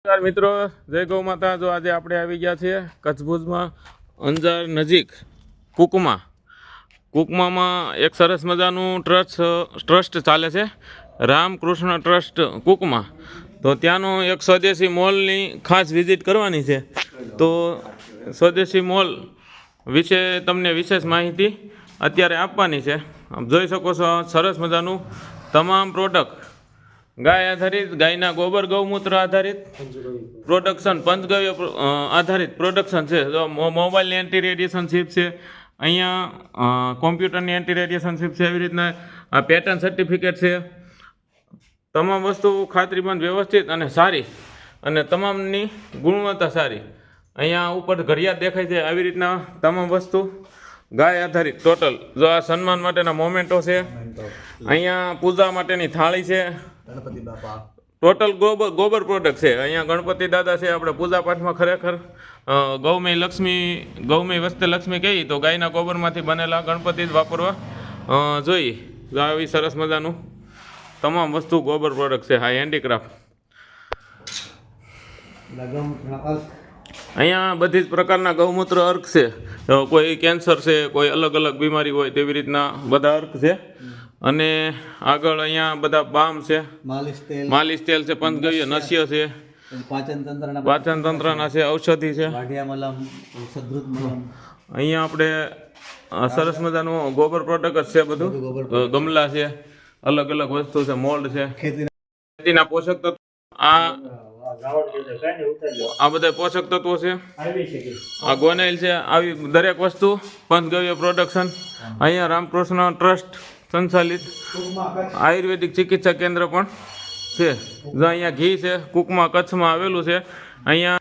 નમસ્કાર મિત્રો, જય ગૌ માતા. જો આજે આપણે આવી ગયા છીએ કચ્છભુજમાં અંજાર નજીક કુકમા. કુકમામાં એક સરસ મજાનું ટ્રસ્ટ ટ્રસ્ટ ચાલે છે, રામકૃષ્ણ ટ્રસ્ટ કુકમા. તો ત્યાંનો એક સ્વદેશી મોલની ખાસ વિઝિટ કરવાની છે. તો સ્વદેશી મોલ વિશે તમને વિશેષ માહિતી અત્યારે આપવાની છે. આપ જોઈ શકો છો સરસ મજાનું તમામ પ્રોડક્ટ ગાય આધારિત ગાયના ગોબર ગૌમૂત્ર આધારિત પ્રોડક્શન પંચગવ્ય આધારિત પ્રોડક્શન છે. જો મોબાઈલની એન્ટી રેડિયેશન શિપ છે અહીંયા કોમ્પ્યુટરની એન્ટી રેડિયેશન શિપ છે એવી રીતના આ પેટર્ન સર્ટિફિકેટ છે. તમામ વસ્તુ ખાતરીબંધ વ્યવસ્થિત અને સારી અને તમામની ગુણવત્તા સારી. અહીંયા ઉપર ઘડિયાળ દેખાય છે આવી રીતના તમામ વસ્તુ. ગાય આધારિત ટોટલ જો આ સન્માન માટેના મોમેન્ટો છે અહીંયા પૂજા માટેની થાળી છે ગણપતિ બાપા. ટોટલ ગોબર ગોબર પ્રોડક્ટ છે. અહીંયા ગણપતિ દાદા છે આપણે પૂજા પાઠમાં ખરેખર ગૌમય લક્ષ્મી ગૌમય વસ્તે લક્ષ્મી કહી તો ગાયના ગોબરમાંથી બનેલા ગણપતિ જ વાપરવા. જોઈએ. આવી સરસ મજાનું તમામ વસ્તુ ગોબર પ્રોડક્ટ છે. હા હેન્ડીક્રાફ્ટ અહીંયા બધી જ પ્રકારના ગૌમૂત્ર અર્ક છે. કોઈ કેન્સર છે કોઈ અલગ અલગ બીમારી હોય તેવી રીતના બધા અર્ક છે. અને આગળ અહીંયા બધા બામ છે. માલિશ તેલ. છે પંચગવ્ય નસ્ય છે. પાચન તંત્રના પાચન તંત્રના છે ઔષધિ છે. અહીંયા આપણે સરસ મજાનું ગોબર પ્રોડક્ટ છે બધું. ગમલા છે અલગ અલગ વસ્તુ છે મોલ્ડ છે. ખેતીના ખેતીના પોષક તત્વો આ આ બધા પોષક તત્વો છે. આ ગોનેલ છે આવી દરેક વસ્તુ પંચગવ્ય પ્રોડક્શન અહીંયા રામકૃષ્ણ ટ્રસ્ટ સંચાલિત આયુર્વેદિક ચિકિત્સા કેન્દ્ર પણ છે. જો અહીંયા ઘી છે કુકમાં કચ્છમાં આવેલું છે. અહીંયા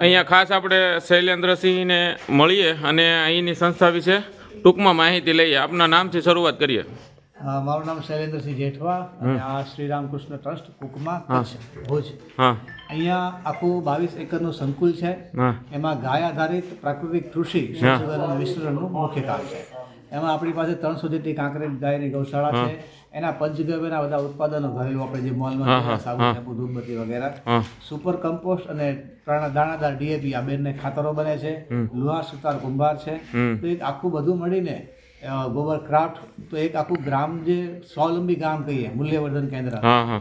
અહીંયા ખાસ આપણે શૈલેન્દ્રસિંહને મળીએ અને અહીંની સંસ્થા વિશે ટૂંકમાં માહિતી લઈએ. આપના નામથી શરૂઆત કરીએ. મારું નામ શૈલેન્દ્રસિંહ જેઠવા અને આ શ્રી રામકૃષ્ણ ટ્રસ્ટ કુકમાં ભુજ. હા. અહીંયા આખું બાવીસ એકરનું સંકુલ છે. એમાં ગાય આધારિત પ્રાકૃતિક કૃષિ સંશોધન વિસ્તરણનું મુખ્ય કામ છે. એમાં આપણી પાસે ત્રણસો જેટલી કાંકરેજ ગાયની ગૌશાળા છે. એના પંચગવ્યના બધા ઉત્પાદનો ઘરેલું આપણે જે મોલમાં સાબુ શેમ્પુ ધૂપબત્તી વગેરે. સુપર કમ્પોસ્ટ અને દાણાદાર ડીએપી આ બેને ખાતરો બને છે. લુહાર સુતાર કુંભાર છે. તો એક આખું બધું મળીને ગોબર ક્રાફ્ટ તો એક આખું ગ્રામ જે સ્વાવલંબી ગામ કહીએ મૂલ્યવર્ધન કેન્દ્ર.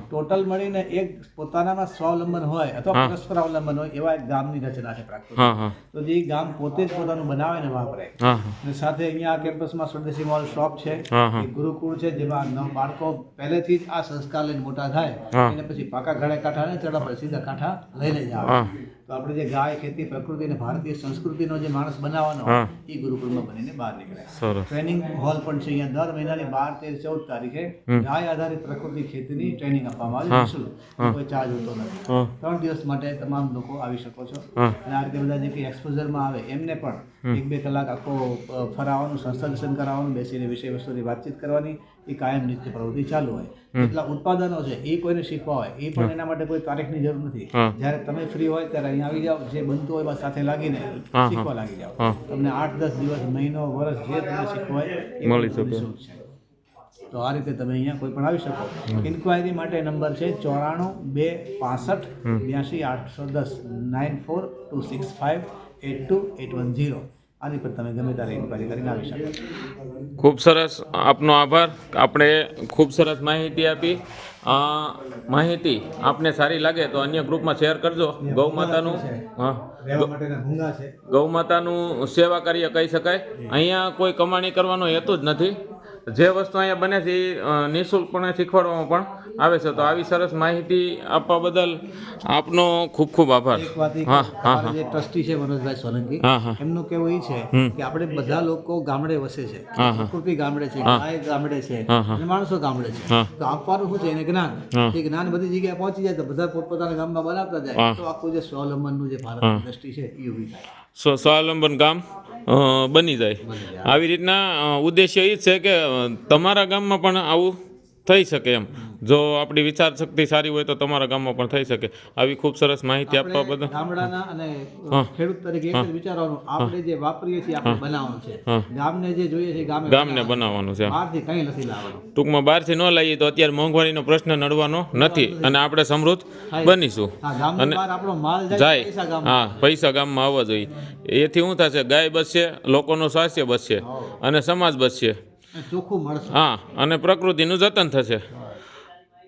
ટોટલ મળીને એક પોતાનામાં સ્વાવલંબન હોય અથવા પરસ્પર અવલંબન હોય એવા એક ગામની રચના છે પ્રાકૃતિક. હા તો જે ગામ પોતે જ પોતાનું બનાવે ને વાપરે. અને સાથે અહીંયા કેમ્પસમાં સ્વદેશી મોલ શોપ છે ગુરુકુળ છે જેમાં નવ બાળકો પહેલેથી જ આ સંસ્કાર લઈને મોટા થાય. અને પછી પાકા ઘડે કાંઠા ને ચડા પડે સીધા કાંઠા લઈને જ આવે. તો આપણે જે ગાય ખેતી પ્રકૃતિ અને ભારતીય સંસ્કૃતિનો જે માણસ બનાવવાનો એ ગુરુકુળમાં બનીને બહાર નીકળે સરસ. ટ્રેનિંગ હોલ પણ છે અહીંયા. દર મહિનાની બાર તેર ચૌદ તારીખે ગાય આધારિત પ્રકૃતિ ખેતીની ટ્રેનિંગ આપવામાં આવે. છે નિઃશુલ્ક. કોઈ ચાર્જ હોતો નથી. ત્રણ દિવસ માટે તમામ લોકો આવી શકો છો. અને આ રીતે બધા જે કંઈ એક્સપોઝરમાં આવે એમને પણ એક બે કલાક આખો ફરાવાનું ફરાવવાનું સંસ્થા દર્શન કરાવવાનું બેસીને વિષય વસ્તુની વાતચીત કરવાની એ કાયમ નિત્ય પ્રવૃત્તિ ચાલુ હોય. એટલા ઉત્પાદનો છે એ કોઈને શીખવા હોય એ પણ એના માટે કોઈ તારીખની જરૂર નથી. જ્યારે તમે ફ્રી હોય ત્યારે અહીંયા આવી જાઓ જે બનતું હોય સાથે લાગીને શીખવા લાગી જાઓ. તમને આઠ દસ દિવસ મહિનો વર્ષ જે તમને શીખવા હોય એ મળી શકે. તો આ રીતે તમે અહીંયા કોઈ પણ આવી શકો. ઇન્ક્વાયરી માટે નંબર છે ચોરાણું બે પાસઠ બ્યાસી આઠસો દસ nine four two six five eight two eight one zero. આની પર તમે ગમે ત્યારે ઇન્ક્વાયરી કરીને આવી શકો. ખૂબ સરસ. આપનો આભાર. આપણે ખૂબ સરસ માહિતી આપી. માહિતી આપને સારી લાગે તો અન્ય ગ્રુપમાં શેર કરજો. ગૌ માતાનું ગૌ માતાનું સેવા કાર્ય કહી શકાય. અહીંયા કોઈ કમાણી કરવાનો હેતુ જ નથી. જે વસ્તુ અહીંયા બને છે એ નિઃશુલ્કપણે શીખવાડવામાં પણ આવે છે. તો આવી સરસ માહિતી આપવા બદલ આપનો ખૂબ ખૂબ આભાર. હા હા જે ટ્રસ્ટી છે મનોજભાઈ સોલંકી એમનું કેવું એ છે કે આપણે બધા લોકો ગામડે વસે છે. હા. ગામડે છે ગાય ગામડે છે માણસો ગામડે છે. તો આપવાનું શું છે? એને જ્ઞાન. એ જ્ઞાન બધી જગ્યાએ પહોંચી જાય તો બધા પોતપોતાના ગામમાં બનાવતા જાય. તો આખું જે સ્વાવલંબનનું જે ભારતની દ્રષ્ટિ છે એ ઊભી થાય. સ્વાવલંબન ગામ. બની જાય. આવી રીતના ઉદ્દેશ્ય એ જ છે કે તમારા ગામમાં પણ આવું થઈ શકે એમ. જો આપણી વિચાર શક્તિ સારી હોય તો તમારા ગામમાં પણ થઈ શકે. આવી ખૂબ સરસ માહિતી આપવા બધા બદલ ગામડાના અને ખેડૂત તરીકે એક વિચારવાનું આપણે જે વાપરીએ છીએ આપણે બનાવવાનું છે. ગામને જે જોઈએ છે ગામે ગામને બનાવવાનું. છે બહારથી કંઈ નથી લાવવાનું. ટૂંકમાં બહારથી ન લાવીએ તો અત્યારે મોંઘવારીનો પ્રશ્ન નડવાનો નથી અને આપણે સમૃદ્ધ બનીશું. અને આપણો માલ જાય હા પૈસા ગામમાં આવવા જોઈએ. એથી શું થશે? ગાય બચશે લોકોનું સ્વાસ્થ્ય બચશે અને સમાજ બચશે. ચોખ્ખું મળશે. હા અને પ્રકૃતિનું જતન થશે.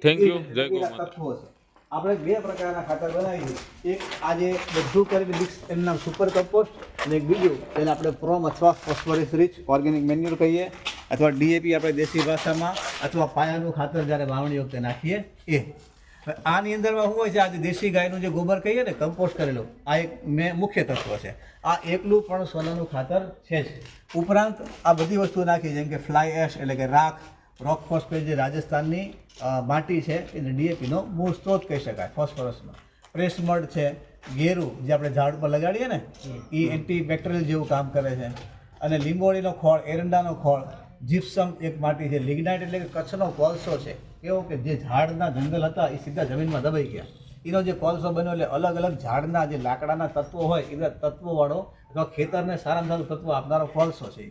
થેન્ક યુ જય ગૌ કેટલા માતા તત્વો છે. આપણે બે પ્રકારના ખાતર બનાવીએ. એક આજે બધું કરીને મિક્સ એમના સુપર કમ્પોસ્ટ અને એક બીજું તેને આપણે પ્રોમ અથવા ફોસ્ફરસ રીચ ઓર્ગેનિક મેન્યુર કહીએ અથવા ડીએપી આપણે દેશી ભાષામાં અથવા પાયાનું ખાતર જ્યારે વાવણી વખતે નાખીએ એ. આની અંદરમાં શું હોય છે? આજે દેશી ગાયનું જે ગોબર કહીએ ને કમ્પોસ્ટ કરેલું, આ એક મેં, મુખ્ય તત્વ છે. આ એકલું પણ સોનાનું ખાતર છે જ. ઉપરાંત આ બધી વસ્તુઓ નાખી, જેમ કે ફ્લાય એશ એટલે કે રાખ રોક ફોસ્ફેટ જે રાજસ્થાનની માટી છે, એને ડીએપીનો મૂળ સ્ત્રોત કહી શકાય ફોસ્ફરસનો પ્રેસમડ છે, ગેરું, જે આપણે ઝાડ પર લગાડીએ ને, એ એન્ટી બેક્ટેરિયલ જેવું કામ કરે છે. અને લીંબોળીનો ખોળ, એરંડાનો ખોળ જીપ્સમ એક માટી છે લિગ્નાઇટ એટલે કે કચ્છનો કોલસો છે. કેવો કે જે ઝાડના જંગલ હતા એ સીધા જમીનમાં દબાઈ ગયા. એનો જે કોલસો બન્યો એટલે અલગ અલગ ઝાડના જે લાકડાના તત્વો હોય, એ બધા તત્વોવાળો અથવા ખેતરને સારામાં સારું તત્વ આપનારો કોલસો છે.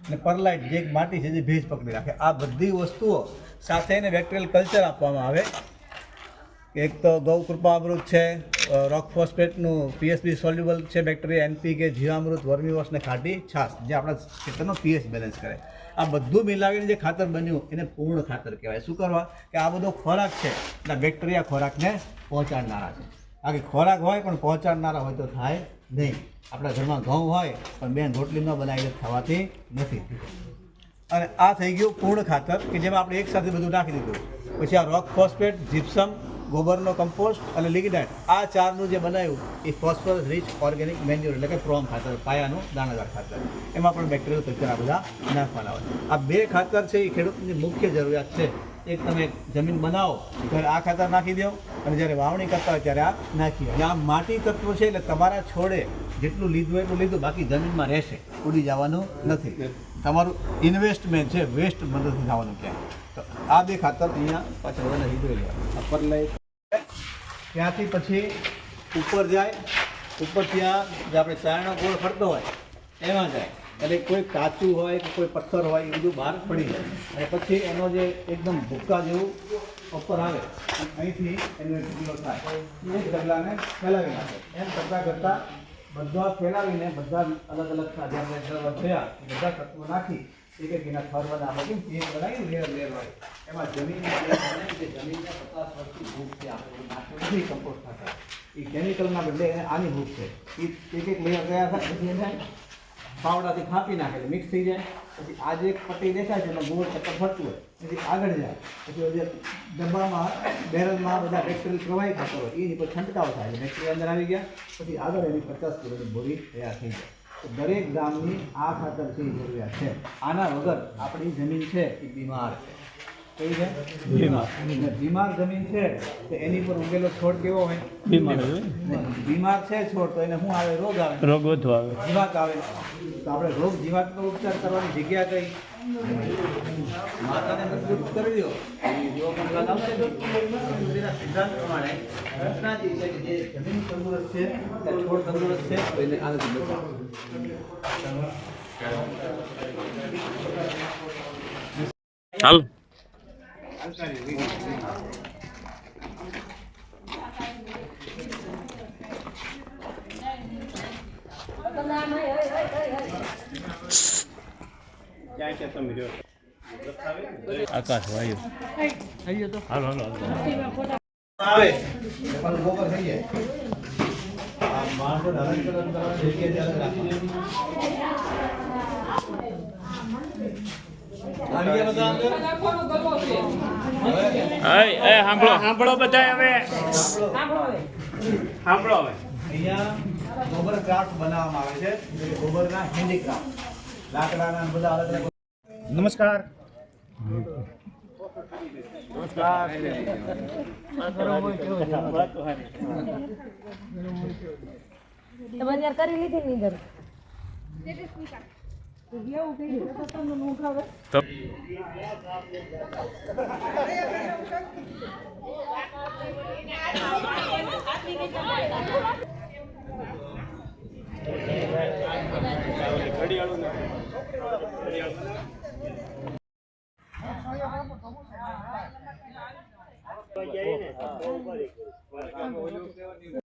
અને પરલાઇટ જે એક માટી છે, જે ભેજ પકડી રાખે. આ બધી વસ્તુઓ સાથે એને બેક્ટેરિયલ કલ્ચર આપવામાં આવે. એક તો ગૌ કૃપામૃત છે રોક ફોસ્ફેટનું પીએસબી સોલ્યુબલ છે બેક્ટેરિયા એનપીકે જીવામૃત વર્મીવોશ ને ખાટી છાશ જે આપણા ખેતરનો પીએચ બેલેન્સ કરે. આ બધું મિલાવીને જે ખાતર બન્યું, એને પૂર્ણ ખાતર કહેવાય. શું કરવા? કે આ બધો ખોરાક છે, એટલે બેક્ટેરિયા ખોરાકને પહોંચાડનારા છે. બાકી ખોરાક હોય પણ પહોંચાડનારા હોય તો થાય નહીં. આપણા ઘરમાં ઘઉં હોય, પણ બેન રોટલી ન બનાવીને ખાવાતી નથી. અને આ થઈ ગયું પૂર્ણ ખાતર, કે જેમાં આપણે એકસાથે બધું નાખી દીધું. પછી આ રોક ફોસ્ફેટ જીપ્સમ ગોબરનો કમ્પોસ્ટ અને લિગ્નાઇટ આ ચારનું જે બનાવ્યું એ ફોસ્ફરસ રીચ ઓર્ગેનિક મેન્યુર એટલે કે પ્રોમ ખાતર પાયાનું દાણાદાર ખાતર. એમાં પણ બેક્ટેરિયલ કલ્ચર આ બધા નાખવાના હોય. આ બે ખાતર છે એ ખેડૂતની મુખ્ય જરૂરિયાત છે. એક તમે જમીન બનાવો ત્યારે આ ખાતર નાખી દો અને જ્યારે વાવણી કરતા હોય ત્યારે આ નાખી દો. આ માટી તત્વ છે એટલે તમારા છોડે જેટલું લીધું હોય એટલું લીધું બાકી જમીનમાં રહેશે ઉડી જવાનું નથી. તમારું ઇન્વેસ્ટમેન્ટ છે વેસ્ટ મદદથી થવાનું ક્યાંય. તો આ બે ખાતર અહીંયા પાછળ લીધું અપર પરલાઈટ ત્યાંથી પછી ઉપર જાય, ઉપર ત્યાં જે આપણે ચારણો ગોળ ફરતો હોય, એમાં જાય. એટલે કોઈ કાચું હોય કે કોઈ પથ્થર હોય, એ બધું બહાર પડી જાય. અને પછી એનો જે એકદમ ભૂક્કા જેવું ઉપર આવે, અહીંથી એનો ટુકડો થાય. એ ઢગલાને ફેલાવી નાખે. એમ કરતાં કરતાં બધા ફેલાવીને બધા અલગ અલગ જે થયા, બધા તત્વો નાખી એક એક એના થર બધા આપણે કેમ પેજ બનાવી લેયર લેયર હોય એમાં જમીન જે જમીનને પચાસ વર્ષથી ભૂખ છે આપણે નાખ્યું નથી કમ્પોસ્ટ ખાતા એ કેમિકલના બદલે એને આની ભૂખ છે એ એક એક લેયર તૈયાર થાય પછી એને પાવડાથી ખાપી નાખે એટલે મિક્સ થઈ જાય પછી આ જે એક પટ્ટી દેખાય છે એમાં ગોળ ચક્કર ફરતું હોય પછી આગળ જાય પછી જે ડબ્બામાં બેરલમાં બધા બેક્ટેરિયલ પ્રવાહી થતો હોય એની પર છંટકાવ થાય એટલે બેક્ટેરિયા અંદર આવી ગયા પછી આગળ એની પચાસ કિલોની બોરી તૈયાર થઈ જાય તો દરેક ગામની આ ખાતર છે જરૂરિયાત છે. આના વગર આપણી જમીન છે એ બીમાર છે. કેવી છે? બીમાર. બીમાર. જમીન છે તો એની પર ઉગેલો છોડ કેવો હોય? બીમાર બીમાર છે છોડ તો એને શું આવે? રોગ આવે. રોગ વધુ આવે. જીવાત આવે. તો આપણે રોગ જીવાતનો ઉપચાર કરવાની જગ્યા કઈ? માતાને મજબૂત કરી દો. સિદ્ધાંત પ્રમાણે ઘટના જે છે કે જે જમીન તંદુરસ્ત છે કે છોડ તંદુરસ્ત છે તો એને આનાથી બચાવો હાલ. આકાશ વાયુ હાલો હાલો આવે પણ ગોબર આ માણસો. સાંભળો સાંભળો બધા હવે. સાંભળો હવે. અહીંયા ગોબર ક્રાફ્ટ બનાવવામાં આવે છે. ગોબરના હેન્ડીક્રાફ્ટ લાકડાના બધા અલગ અલગ નમસ્કાર. તમે કરી લીધી ને ઘડિયાળું